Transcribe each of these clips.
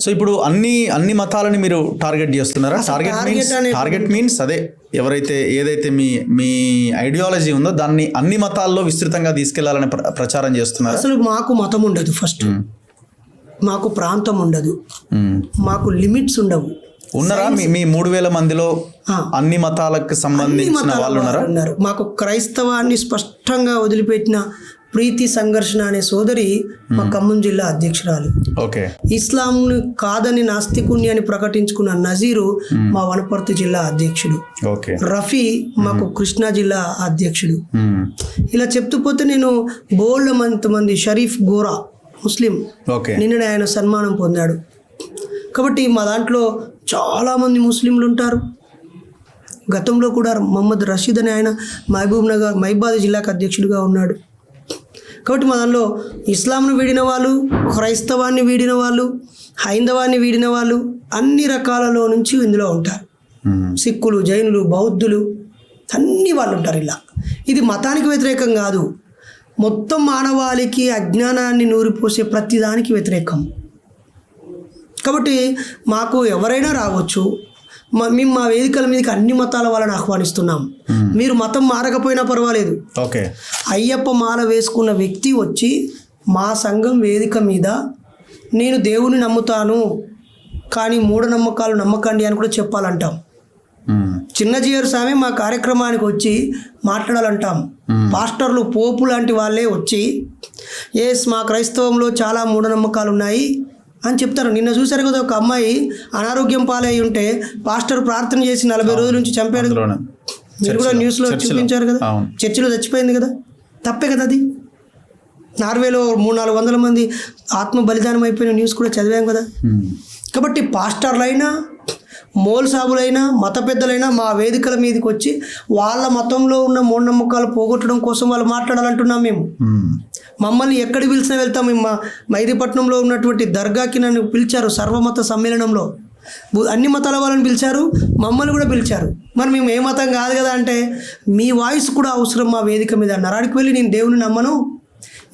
So ఇప్పుడు అన్ని అన్ని మతాలని మీరు టార్గెట్ చేస్తున్నారా? టార్గెట్ మీన్స్ టార్గెట్ మీన్స్ అదే ఎవరైతే ఏదైతే మీ మీ ఐడియాలజీ ఉందో దాన్ని అన్ని మతాల్లో విస్తృతంగా తీసుకెళ్ళాలని ప్ర- ప్రచారం చేస్తున్నారా? అసలు మాకు మతం ఉండదు ఫస్ట్. మాకు ప్రాంతం ఉండదు. మాకు లిమిట్స్ ఉండవు. ఉన్నారా? మీ మీ మూడు వేల మందిలో. అన్ని మతాలకు సంబంధించిన వాళ్ళు ఉన్నారా? ఉన్నారు. మాకు క్రైస్తవాన్ని స్పష్టంగా వదిలిపెట్టిన ప్రీతి సంఘర్షణ అనే సోదరి మా ఖమ్మం జిల్లా అధ్యక్షురాలు. ఓకే. ఇస్లాంను కాదని నాస్తికుణ్ణి అని ప్రకటించుకున్న నజీరు మా వనపర్తి జిల్లా అధ్యక్షుడు. రఫీ మాకు కృష్ణా జిల్లా అధ్యక్షుడు. ఇలా చెప్తూ పోతే నేను బోల్డ్ మంది షరీఫ్ గోరా ముస్లిం. ఓకే. నిన్ననే ఆయన సన్మానం పొందాడు. కాబట్టి మా దాంట్లో చాలామంది ముస్లింలు ఉంటారు. గతంలో కూడా మహమ్మద్ రషీద్ అనే ఆయన మహబూబ్ నగర్ మహిబాద్ జిల్లాకు అధ్యక్షుడిగా ఉన్నాడు. కాబట్టి మా దానిలో ఇస్లాంను వీడిన వాళ్ళు క్రైస్తవాన్ని వీడిన వాళ్ళు హైందవాన్ని వీడిన వాళ్ళు అన్ని రకాలలో నుంచి ఇందులో ఉంటారు. సిక్కులు జైనులు బౌద్ధులు అన్ని వాళ్ళు ఉంటారు ఇలా. ఇది మతానికి వ్యతిరేకం కాదు. మొత్తం మానవాళికి అజ్ఞానాన్ని నూరిపోసే ప్రతిదానికి వ్యతిరేకం. కాబట్టి మాకు ఎవరైనా రావచ్చు మా మేము మా వేదికల మీదకి అన్ని మతాల వాళ్ళని ఆహ్వానిస్తున్నాం. మీరు మతం మారకపోయినా పర్వాలేదు. ఓకే. అయ్యప్ప మాల వేసుకున్న వ్యక్తి వచ్చి మా సంఘం వేదిక మీద నేను దేవుని నమ్ముతాను కానీ మూఢనమ్మకాలు నమ్మకండి అని కూడా చెప్పాలంటాం. మ్మ్. చిన్న జీయర్ స్వామి మా కార్యక్రమానికి వచ్చి మాట్లాడాలంటాం. పాస్టర్లు పోపు లాంటి వాళ్ళే వచ్చి ఎస్ మా క్రైస్తవంలో చాలా మూఢనమ్మకాలు ఉన్నాయి అని చెప్తారు. నిన్న చూశారు కదా ఒక అమ్మాయి అనారోగ్యం పాలై ఉంటే పాస్టర్ ప్రార్థన చేసి నలభై రోజుల నుంచి చంపాడు. అందులోనే. మీరు కూడా న్యూస్లో చూపించారు కదా. చర్చిలో చచ్చిపోయింది కదా? తప్పే కదా అది? నార్వేలో మూడు నాలుగు వందల మంది ఆత్మ బలిదానం అయిపోయిన న్యూస్ కూడా చదివాం కదా. కాబట్టి పాస్టర్లైనా మోల్ సాబులైనా మత పెద్దలైనా మా వేదికల మీదకి వచ్చి వాళ్ళ మతంలో ఉన్న మూఢనమ్మకాలు పోగొట్టడం కోసం వాళ్ళు మాట్లాడాలంటున్నాం మ్మ్. మమ్మల్ని ఎక్కడ పిలిచినా వెళ్తాం మేము మా మైదీపట్నంలో ఉన్నటువంటి దర్గాకి నన్ను పిలిచారు సర్వమత సమ్మేళనంలో. అన్ని మతాల వాళ్ళని పిలిచారు మమ్మల్ని కూడా పిలిచారు. మరి మేము ఏ మతం కాదు కదా అంటే మీ వాయిస్ కూడా అవసరం మా వేదిక మీద నరాడికి వెళ్ళి నేను దేవుని నమ్మను.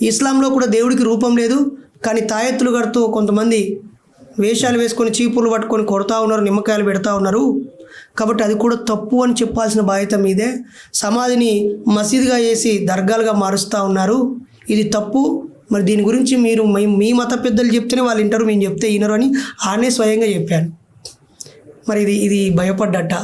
ఇస్లాంలో కూడా దేవుడికి రూపం లేదు. కానీ తాయెత్తులు కడుతూ కొంతమంది వేషాలు వేసుకొని చీపులు పట్టుకొని కొడతా ఉన్నారు నిమ్మకాయలు పెడతా ఉన్నారు. కాబట్టి అది కూడా తప్పు అని చెప్పాల్సిన బాధ్యత మీదే. సమాధిని మసీదుగా చేసి దర్గాలుగా మారుస్తూ ఉన్నారు. ఇది తప్పు. మరి దీని గురించి మీరు మీ- మీ మత పెద్దలు చెప్తేనే వాళ్ళు వింటారు మేము చెప్తే వినరు అని ఆనే స్వయంగా చెప్పాను. మరి ఇది ఇది భయపడ్డట.